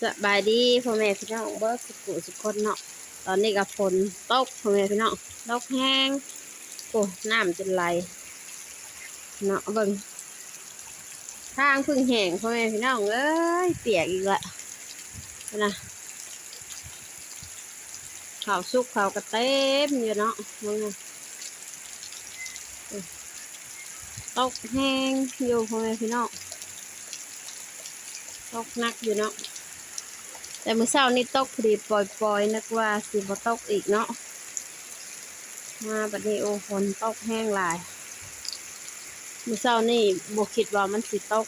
สบายดีพ่อแม่พี่น้องเบิร์สุกุสุกคนเนาะตอนนี้ก็ฝนตกพ่อแม่พี่น้องตกแห้งโอ้น้ำจะไหลเนาะเบิ่งทางพึ่งแห้งพ่อแม่พี่น้องเอ้ยเปียกอีกละนะข้าวสุกข้าวกระเต็มอยู่เนาะเบิ่งตกแห้งอยู่พ่อแม่พี่น้องตกหนักอยู่เนาะ แต่เมื่อเช้านี่ตกพอดีปล่อยๆนึกว่าสิบ่ตกอีกเนาะมาบัดนี้โอ้ฝนตกแห้งหลายเมื่อเช้านี่บ่คิดว่ามันสิตก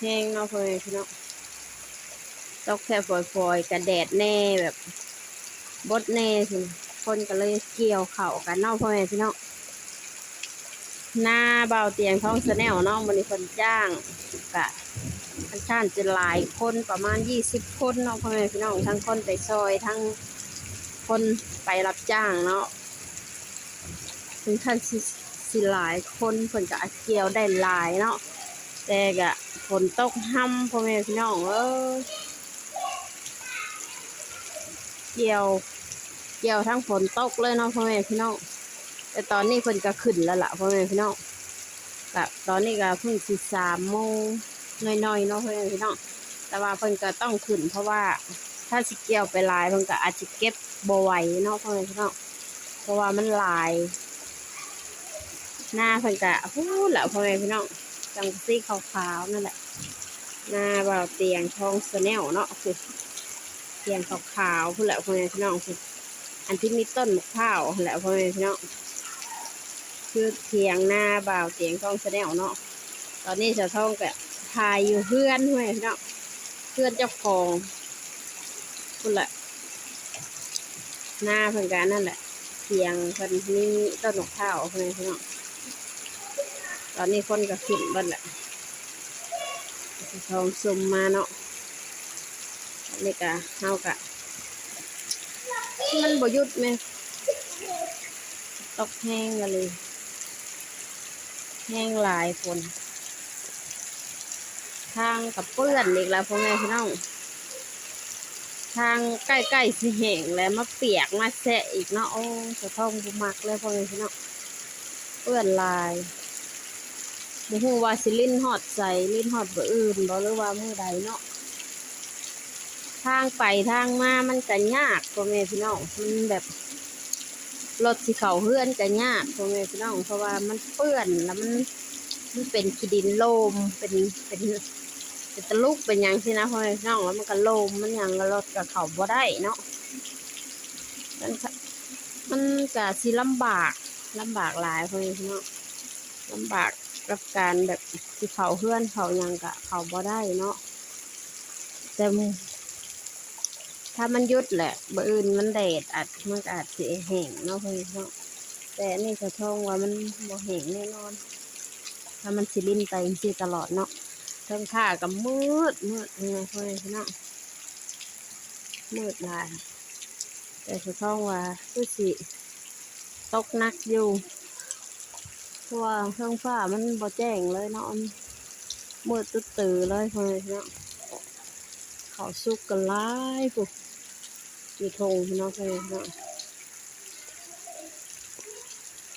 แห้งเนาะเพื่อนพี่เนาะตกแค่ปล่อยๆกับแดดแน่แบบบดแน่สิคนก็เลยเกี่ยวเข่ากันเนาะพ่อแม่พี่เนาะหน้าเบาเตียงท้องสแนลเนาะมันนี้คนจ้างกะ ท่านจะหลายคนประมาณยี่สิบคนเนาะพ่อแม่พี่น้องทั้งคนไปซอยทั้งคนไปรับจ้างเนาะถึงท่านสิหลายคนผลจะเกี่ยวได้หลายเนาะแต่กะฝนตกห้ำพ่อแม่พี่น้องเออเกี่ยว เกี่ยวทั้งฝนตกเลยเนาะพ่อแม่พี่น้องแต่ตอนนี้เพิ่นก็ขึ้นแล้วล่ะพ่อแม่พี่น้องกะตอนนี้ก็เพิ่งสิสามโมง น้อยๆเนาะเพื่อนพี่น้องแต่ว่าเพิ่นก็ต้องขึ้น เพราะว่าถ้าสิเกี่ยวไปลายเพิ่นก็อาจจะเก็บบ่ไหวเนาะเพื่อนพี่น้องเพราะว่ามันลาย หน้าเพิ่นก็ฮู้แหละพ่อแม่พี่น้องจังซี่ขาวๆนั่นแหละ หน้าเบาเตียงทองสแนลเนาะคือเตียงขาวๆพุ่นแหละพ่อแม่พี่น้องคืออันที่มีต้นมะพร้าวแหละพ่อแม่พี่น้องคือเทียงหน้าเบาเตียงทองสแนลเนาะตอนนี้จะท่องกับ ถ่ายอยู่เพื่อนเพื่เนาะเพื่อนเจ้าของคุณแหละหน้าเพื่อนกันนั่นแหละเสียงเพิ่นมีต้นหนกข้าวเพื่อนพี่น้องตอนนี้คนก็ขึ้นบ้านแหละทองซุมมาเนาะอันนี่ก็เฮากะมันบยุดแม่ตกแห้งกันเลย แห้งหลายฝน ทางกับเปื้อนอีกแล้วพ่อแม่พี่น้องทางใกล้ๆสิแห้งแล้วมาเปียกมาแสะอีกเนาะโอ้สะท้องบุมักเลยพ่อแม่พี่น้องเปื้อนลายบ่ฮู้ว่าสิลิ้นฮอดใส่ลิ้นฮอดบ่อื่นบ่หรือว่ามือใดเนาะทางไปทางมามันก็ยากพ่อแม่พี่น้องมันแบบรถสิเขาเฮือนก็ยากพ่อแม่พี่น้องเพราะว่ามันเปื้อนแล้วมันมันเป็นขี้ดินโลมเป็นเป็น เป็นตะลุกเป็นยังสินะพ่อแม่พี่น้องแล้วมันก็โลมมันยังก็รถกับเขาบ่ได้เนาะมันก็มันก็สิลำบากลำบากหลายพ่อแม่พี่น้องลำบากกับการแบบสิเขาเพื่อนเขายังกะเขาบ่ได้เนาะแต่ถ้ามันยุดแหละบ่อื่นมันแดดอาจมันอาจเสิแห้งเนาะพ่อแม่พี่น้องแต่อันนี่สะทองว่ามันบ่แห้งแน่นอน ถ้ามันสิลิ้นไปสิตลอดเนาะ ทิงข้ากับมืดมืดยังไงพ่อแม่พี่น้องมืดลายแต่สะท้องว่าคือสิตกนักอยู่เพราะว่าเครื่องฟ้ามันบ่แจ้งเลยเนาะมืดตื้อตือเลยพ่อแม่พี่น้องเขาสุกกันหลายปุ๊บอยู่ทงพี่น้องพ่อแม่พี่น้อง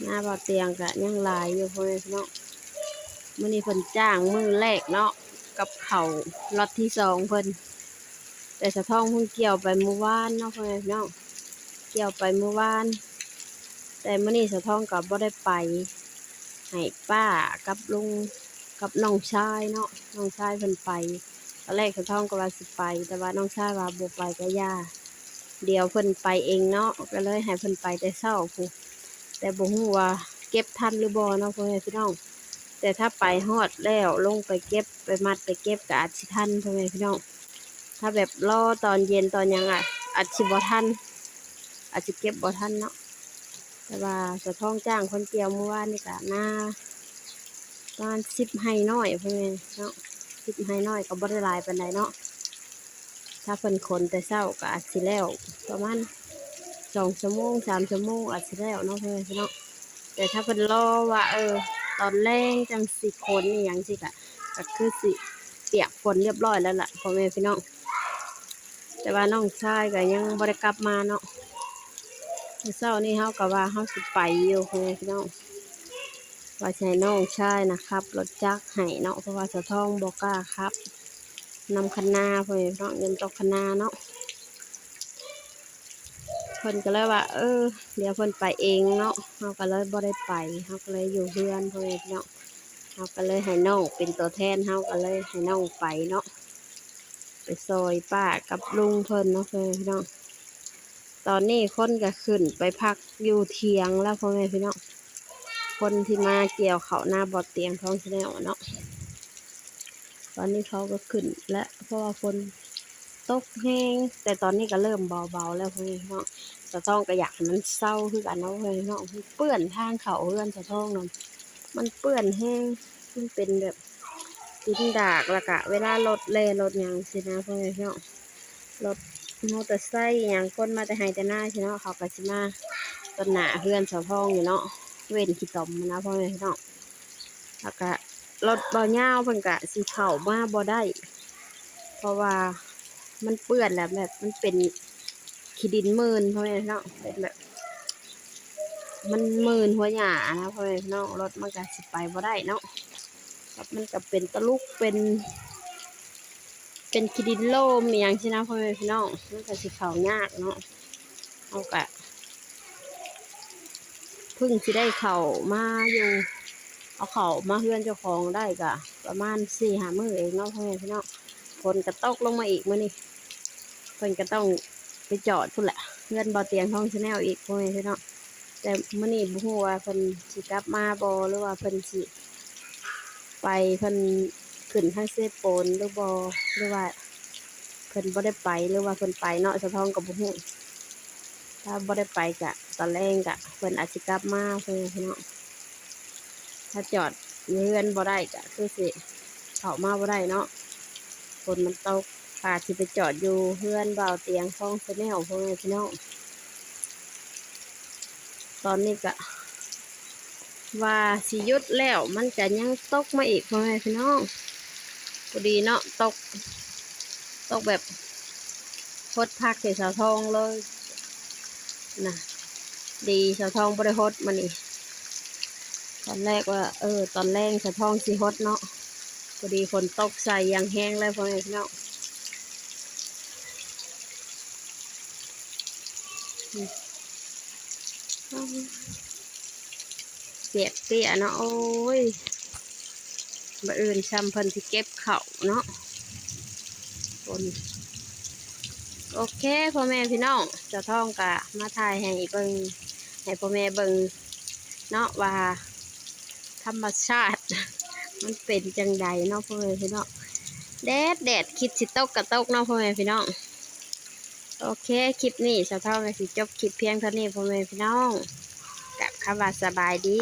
หน้าบ่อเตียงกะยังลายอยู่พ่อแม่พี่น้อง มื่อนี้เพิ่นจ้างมือแรกเนาะกับเขาล็อตที่สองเพิ่นแต่สะท้องเพิ่งเกี่ยวไปเมื่อวานเนาะเพ่อแม่พี่น้องเกี่ยวไปเมื่อวาน แต่มื่อนี้สะท้องกับบ่ได้ไปให้ป้ากับลุงกับน้องชายเนาะน้องชายเพิ่นไปตอนแรกสะท้องก็ว่าสิไป แต่ว่าน้องชายว่าบ่ไปก็ย่าเดี๋ยวเพิ่นไปเองเนาะก็เลยให้เพิ่นไปแต่เช้าพู้แต่บ่ฮู้ว่าเก็บทันหรือบ่เนาะพ่อแม่พี่น้อง แต่ถ้าไปฮอดแล้วลงไปเก็บไปมัดไปเก็บก็อาจสิทันพ่อแม่พี่น้อง ถ้าแบบรอตอนเย็นตอนยังอะอาจสิบ่ทันอาจจะเก็บบ่ทันเนาะแต่ว่าสะท้องจ้างคนเกี่ยวเมื่อวานนี่ก็น่าประมาณสิบไห้น้อยพ่อนเนาะสิบไห้น้อยก็บ่ได้หลายปานใดเนาะถ้าเพิ่นขนแต่เช้าก็อาจสิแล้ว ประมาณสองชั่วโมงสามชั่วโมงอาจสิแล้วเนาะพ่อแม่พี่น้อแต่ถ้าเพิ่นรอว่าเออ ตอนแรกจังสิคนนี่ยังสิกะก็คือสิเปียกฝนเรียบร้อยแล้วล่ะพ่อแม่พี่น้อง แต่ว่าน้องชายก็ยังบ่ได้กลับมาเนาะมื้อเช้านี้เฮาก็ว่าเฮาสิไปอยู่พ่อแม่พี่น้องว่าให้น้องชายนะครับรถจักรให้เนาะเพราะว่าสะท้องบ่กล้าครับนำคันนาพ่อแม่พี่น้องเงินตกคันนาเนาะ เพิ่นก็เลยว่า เออ เดี๋ยวเพิ่นไปเองเนาะเฮาก็เลยบ่ได้ไปเฮาก็เลยอยู่เฮือนพ่อแม่พี่น้องเฮาก็เลยให้น้องเป็นตัวแทนเฮาก็เลยให้น้องไปเนาะไปซอยป้ากับลุงเพิ่นเนาะพ่อแม่พี่น้องตอนนี้คนก็ขึ้นไปพักอยู่เทียงแล้วพ่อแม่พี่น้องคนที่มาเกี่ยวเขาหน้าบอดเตียงท้องชแนลเนาะตอนนี้เขาก็ขึ้นและเพราะว่าฝน ตกแห้งแต่ตอนนี้ก็เริ่มเบาๆแล้วพ่อแม่พี่น้องสะท้องก็อยากให้มันเศร้าคือกันเนาะพ่อแม่พี่น้อนเปื้อนทางเขาเรือนสะท้องเนาะมันเปื้อนแห้งมันเป็นแบบดินดากละกะ เวลารถเลรถยังสินะพ่อแม่พี่น้องรถมอเตอร์ไซค์ยังคนมาแต่ไฮแต่หน้าสิเนาะเขาก็สิมาต้นหนาเพื่อนเสาทองอยู่เนาะเว้นขี้ตมนะพ่อแม่พี่น้องแล้วก็รถบ่ยาเพิ่นกะสิเข้ามาบ่ได้ เพราะว่า มันเปื้อนแล้วแบบมันเป็นขี้ดินมืนพ่อแม่พี่น้องเป็นแบบ มันมืนหัวหยานะพ่อแม่พี่น้องรถมันก็สิไปบ่ได้เนาะครับมันก็เป็นตะลุกเป็น เป็นคิดินโลมอย่างที่นะพ่อแม่พี่น้องมันก็สิเขายากเนาะเอากะพึ่งสิได้เข่ามาอยู่เอาเข่ามาเฮือนเจ้าของได้กะประมาณสี่หามือเองเนาะพ่อแม่พี่น้องฝนกระตกลงมาอีกมื้อนี้ เพิ่นก็ต้องไปจอดพุ่นแหละเฮือนบ่อเตียงท้องชาแนลอีกพ่อแม่พี่น้องแต่มื้อนี้บ่ฮู้ว่าเพิ่นสิกลับมาบ่หรือว่าเพิ่นสิไปเพิ่นขึ้นทางเซโปนหรือบ่หรือว่าเพิ่นบ่ได้ไปหรือว่าเพิ่นไปเนาะสะท้องกับบ่ฮู้ถ้าบ่ได้ไปกะตอนแรกกะเพิ่นอาจสิกลับมาเพิ่นพี่น้องถ้าจอดอยู่อนบ่ได้กะคือสิเข้ามาบ่ได้เนาะฝนมันตก อาจสิไปจอดอยู่เรือนเบาเตียงท้องแนลพ่อแม่พี่น้องตอนนี้กะว่าสิยุดแล้วมันจะยังตกมาอีกพ่อแม่พี่น้องพอดีเนาะตก ตกแบบพดพักใส่สาวทองเลยนะดีสาวทองบริฮดมันนี่ตอนแรกว่า เออ ตอนแรกสาวทองสิฮดเนาะพอดีฝนตกใส่ยังแห้งเลยพ่อแม่พี่น้องอืม เปียกเปียเนาะโอ้ยบะอื่นช้ำเพิ่นสิเก็บเข่าเนาะคนโอเคพ่อแม่พี่น้องจะท่องกะมาถ่ายให้เบิงให้พ่อแม่เบิงเนาะว่า ธรรมชาติ มันเป็นจังใดเนาะพ่อแม่พี่น้องแดดแดดคิดสิตกกะตกเนาะพ่อแม่พี่น้อง โอเค คลิปนี้ชาวท่องก็สิจบคลิปเพียงเท่านี้พ่อแม่พี่น้องกับคำว่าสบายดี